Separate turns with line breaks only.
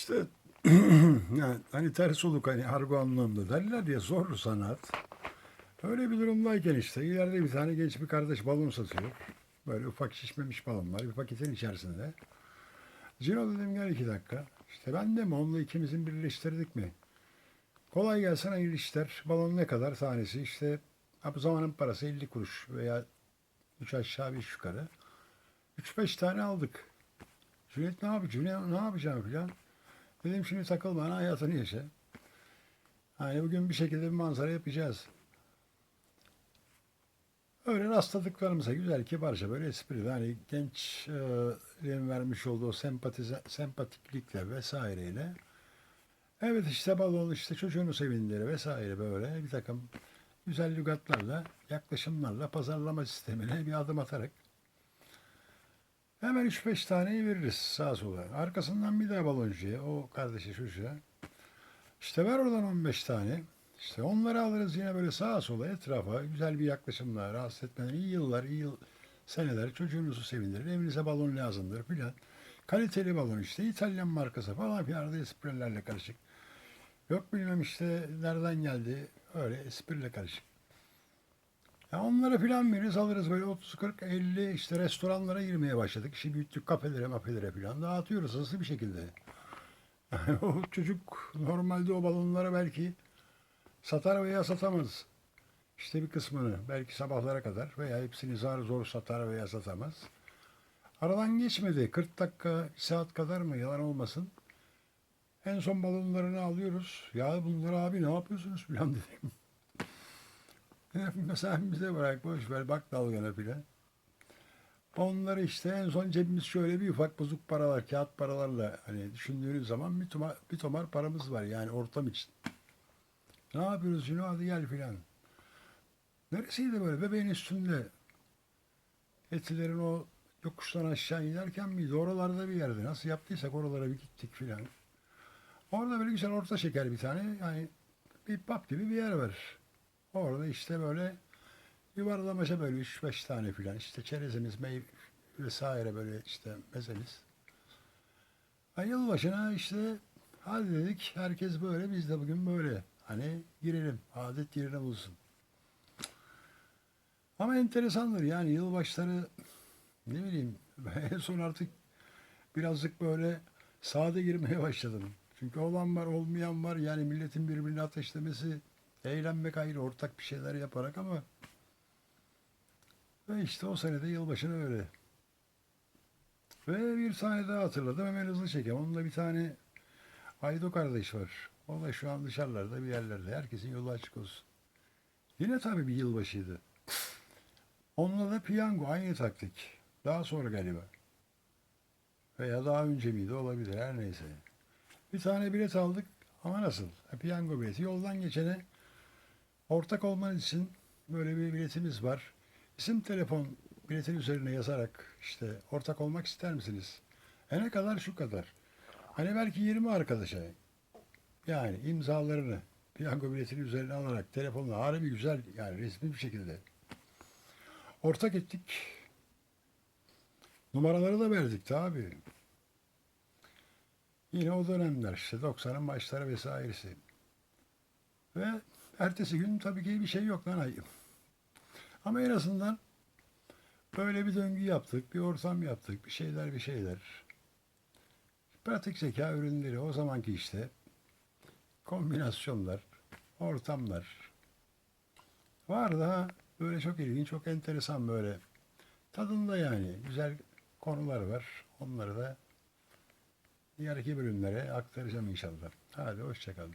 İşte yani hani ters soluk hani argo anlamında derler ya zor sanat. Öyle bir durumdayken işte ileride bir tane genç bir kardeş balon satıyor. Böyle ufak şişmemiş balonlar bir paketin içerisinde. Cino dedim gel iki dakika. İşte ben de mi onunla ikimizin birleştirdik mi? Kolay gelsin hayırlı işler. Balon ne kadar tanesi? İşte bu zamanın parası 50 kuruş veya 3 aşağı 5 yukarı. 3-5 tane aldık. Cüneyt ne yapıyor? Cüneyt ne yapacağım filan. Dedim şimdi takıl bana hayatını yaşa. Hani bugün bir şekilde bir manzara yapacağız. Öyle rastladıklarımıza güzel kibarca böyle esprili hani gençlerin vermiş olduğu sempatize, sempatiklikle vesaireyle evet işte balon işte çocuğunu sevindiri vesaire böyle bir takım güzel lügatlarla yaklaşımlarla pazarlama sistemine bir adım atarak Hemen 3-5 taneyi veririz sağa sola. Arkasından bir daha baloncuya, o kardeşi çocuğa. İşte ver oradan 15 tane. İşte onları alırız yine böyle sağa sola etrafa güzel bir yaklaşımla rahatsız etmeden iyi yıllar, iyi yıl, seneler çocuğunuzu sevindirir. Evinize balon lazımdır filan. Kaliteli balon işte İtalyan markası falan filan arada esprilerle karışık. Yok bilmem işte nereden geldi öyle espriyle karışık. Ya onlara filan veririz alırız böyle 30 40 50 işte restoranlara girmeye başladık. İşi büyüttük kafelere mafelere filan dağıtıyoruz hızlı bir şekilde. O çocuk normalde o balonlara belki satar veya satamaz. İşte bir kısmını belki sabahlara kadar veya hepsini zar zor satar veya satamaz. Aradan geçmedi. 40 dakika, saat kadar mı yalan olmasın. En son balonlarını alıyoruz. Ya bunları abi ne yapıyorsunuz filan dedim. Mesela bize bırak boş ver bak dalgana filan. Onları işte en son cebimiz şöyle bir ufak bozuk paralar, kağıt paralarla hani düşündüğünüz zaman bir tomar, bir tomar paramız var yani ortam için. Ne yapıyoruz Cino hadi gel filan. Neresiydi böyle bebeğin üstünde? Etilerin o yokuştan aşağı inerken miydi? Oralarda bir yerde. Nasıl yaptıysak oralara bir gittik filan. Orada böyle güzel orta şeker bir tane yani bir pub gibi bir yer var. Orada işte böyle yuvarlamaca böyle 3-5 tane filan işte çerezimiz, meyve vesaire böyle işte mezemiz. Ha, yılbaşına işte hadi dedik herkes böyle biz de bugün böyle. Hani girelim adet yerine bulsun. Ama enteresandır yani yılbaşları ne bileyim en son artık birazcık böyle sade girmeye başladım. Çünkü olan var olmayan var yani milletin birbirini ateşlemesi Eğlenmek ayrı, ortak bir şeyler yaparak ama ve işte o senede yılbaşını öyle. Ve bir tane daha hatırladım. Hemen hızlı çekeyim. Onun da bir tane Aydo kardeş var. O da şu an dışarılarda bir yerlerde. Herkesin yolu açık olsun. Yine tabii bir yılbaşıydı. Onunla da piyango aynı taktik. Daha sonra galiba. Veya daha önce miydi olabilir her neyse. Bir tane bilet aldık ama nasıl? E, piyango bileti. Yoldan geçene Ortak olmanız için böyle bir biletimiz var. İsim telefon biletin üzerine yazarak işte ortak olmak ister misiniz? E ne kadar şu kadar. Hani belki 20 arkadaşa yani imzalarını piyango biletinin üzerine alarak telefonla harbi güzel yani resmi bir şekilde ortak ettik. Numaraları da verdik tabi. Yine o dönemler işte 90'ın başları vesairesi. Ve Ertesi gün tabii ki bir şey yok lan ayıp. Ama en azından böyle bir döngü yaptık, bir ortam yaptık, bir şeyler bir şeyler. Pratik zeka ürünleri o zamanki işte kombinasyonlar, ortamlar var da böyle çok ilginç, çok enteresan böyle tadında yani güzel konular var. Onları da diğer iki bölümlere aktaracağım inşallah. Hadi hoşçakalın.